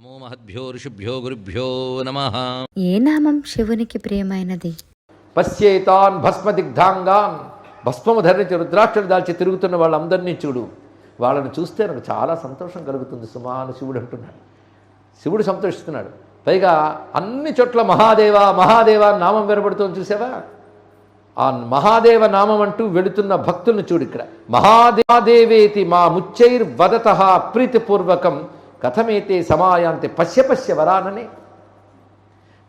నమో మహద్భ్యో ఋషిభ్యో గురుభ్యో నమ. ఏ నామం శివునికి ప్రియమైనది? పశ్యేతాన్ భస్మదిగ్ధాంగాన్. భస్మము ధరించి రుద్రాక్షలు దాల్చి తిరుగుతున్న వాళ్ళందరినీ చూడు. వాళ్ళని చూస్తే నాకు చాలా సంతోషం కలుగుతుంది సుమా అని శివుడు అంటున్నాడు. శివుడు సంతోషిస్తున్నాడు. పైగా అన్ని చోట్ల మహాదేవ మహాదేవ నామం వినబడుతోంది చూసావా? ఆ మహాదేవ నామం అంటూ వెళుతున్న భక్తులను చూడు ఇక్కడ. మహాదేవేతి మా ముచ్చైర్ వదత ప్రీతిపూర్వకం కథమైతే సమాయాంతి పశ్య పశ్య వరానని.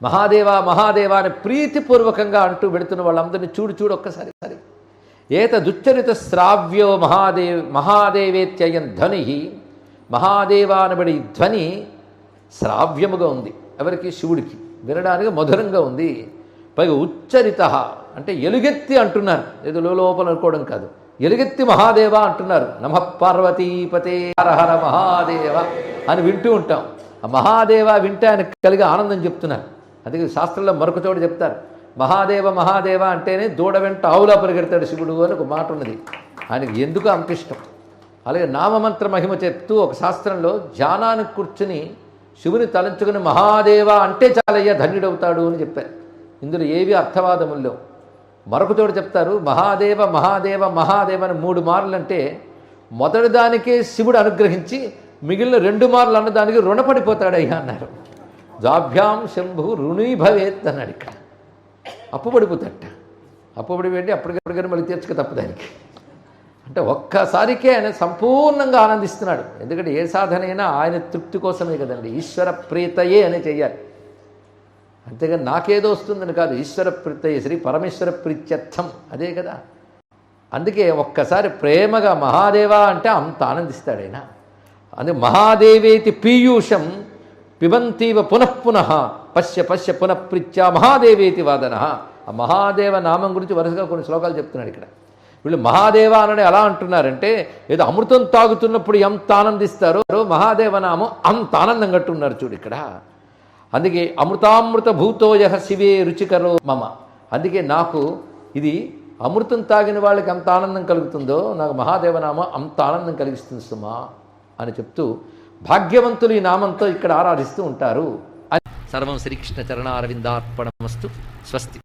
మహాదేవ మహాదేవ అని ప్రీతిపూర్వకంగా అంటూ వెళుతున్న వాళ్ళందరినీ చూడు చూడు ఒక్కసారి సరి ఏత దుచ్చరిత శ్రావ్యో మహాదేవ్ మహాదేవేత్యయం ధ్వని మహాదేవ అనబడి ధ్వని శ్రావ్యముగా ఉంది. ఎవరికి? శివుడికి. వినడానికి మధురంగా ఉంది. పైగా ఉచ్చరిత అంటే ఎలుగెత్తి అంటున్నారు. ఏదో లోపల అనుకోవడం కాదు. ఎలుగెత్తి మహాదేవ అంటున్నారు. నమ పార్వతీపతే హరహర మహాదేవ అని వింటూ ఉంటాం. ఆ మహాదేవ వింటే ఆయన కలిగే ఆనందం చెప్తున్నారు. అందుకే శాస్త్రంలో మరొక చోట చెప్తారు. మహాదేవ మహాదేవ అంటేనే దూడ వెంట ఆవులా పరిగెడతాడు శివుడు అని ఒక మాట ఉన్నది. ఆయనకి ఎందుకు అంత ఇష్టం? అలాగే నామమంత్ర మహిమ చెప్తూ ఒక శాస్త్రంలో ధ్యానానికి కూర్చుని శివుని తలంచుకుని మహాదేవ అంటే చాలయ్య ధన్యుడవుతాడు అని చెప్పారు. ఇందులో ఏవి అర్థవాదముల్లో మరొక చోట చెప్తారు మహాదేవ మహాదేవ మహాదేవ అని మూడు మార్లు అంటే మొదటి దానికే శివుడు అనుగ్రహించి మిగిలిన రెండు మార్లు అన్నదానికి రుణపడిపోతాడయ్యా అన్నారు. జాభ్యాం శంభు రుణీభవేత్ అన్నాడు ఇక్కడ. అప్పుపడిపోతాడట అప్పుపడి వెళ్ళి అప్పటికప్పటికైనా మళ్ళీ తీర్చక తప్పదానికి అంటే ఒక్కసారికే ఆయన సంపూర్ణంగా ఆనందిస్తున్నాడు. ఎందుకంటే ఏ సాధన అయినా ఆయన తృప్తి కోసమే కదండి. ఈశ్వర ప్రీతయే అని చెయ్యాలి. అంతేగాని నాకేదో వస్తుందని కాదు ఈశ్వర ప్రీతయే శ్రీ పరమేశ్వర ప్రీత్యర్థం. అదే కదా. అందుకే ఒక్కసారి ప్రేమగా మహాదేవ అంటే అంత ఆనందిస్తాడు ఆయన. అందుకే మహాదేవేతి పీయూషం పిబంతీవ పునఃపునః పశ్య పశ్య పునఃప్రిత్యా మహాదేవేతి వాదన. ఆ మహాదేవ నామం గురించి వరుసగా కొన్ని శ్లోకాలు చెప్తున్నాడు ఇక్కడ. వీళ్ళు మహాదేవ అనని ఎలా అంటున్నారంటే ఏదో అమృతం తాగుతున్నప్పుడు ఎంత ఆనందిస్తారో మహాదేవ నామం అంత ఆనందం కట్టున్నారు చూడు ఇక్కడ. అందుకే అమృతామృత భూతోయ శివే రుచికరో మమ. అందుకే నాకు ఇది అమృతం తాగిన వాళ్ళకి ఎంత ఆనందం కలుగుతుందో నాకు మహాదేవనామ అంత ఆనందం కలిగిస్తుంది సుమా అని చెప్తూ భాగ్యవంతులు ఈ నామంతో ఇక్కడ ఆరాధిస్తూ ఉంటారు. సర్వం శ్రీకృష్ణ చరణారవిందార్పణమస్తు స్వస్తి.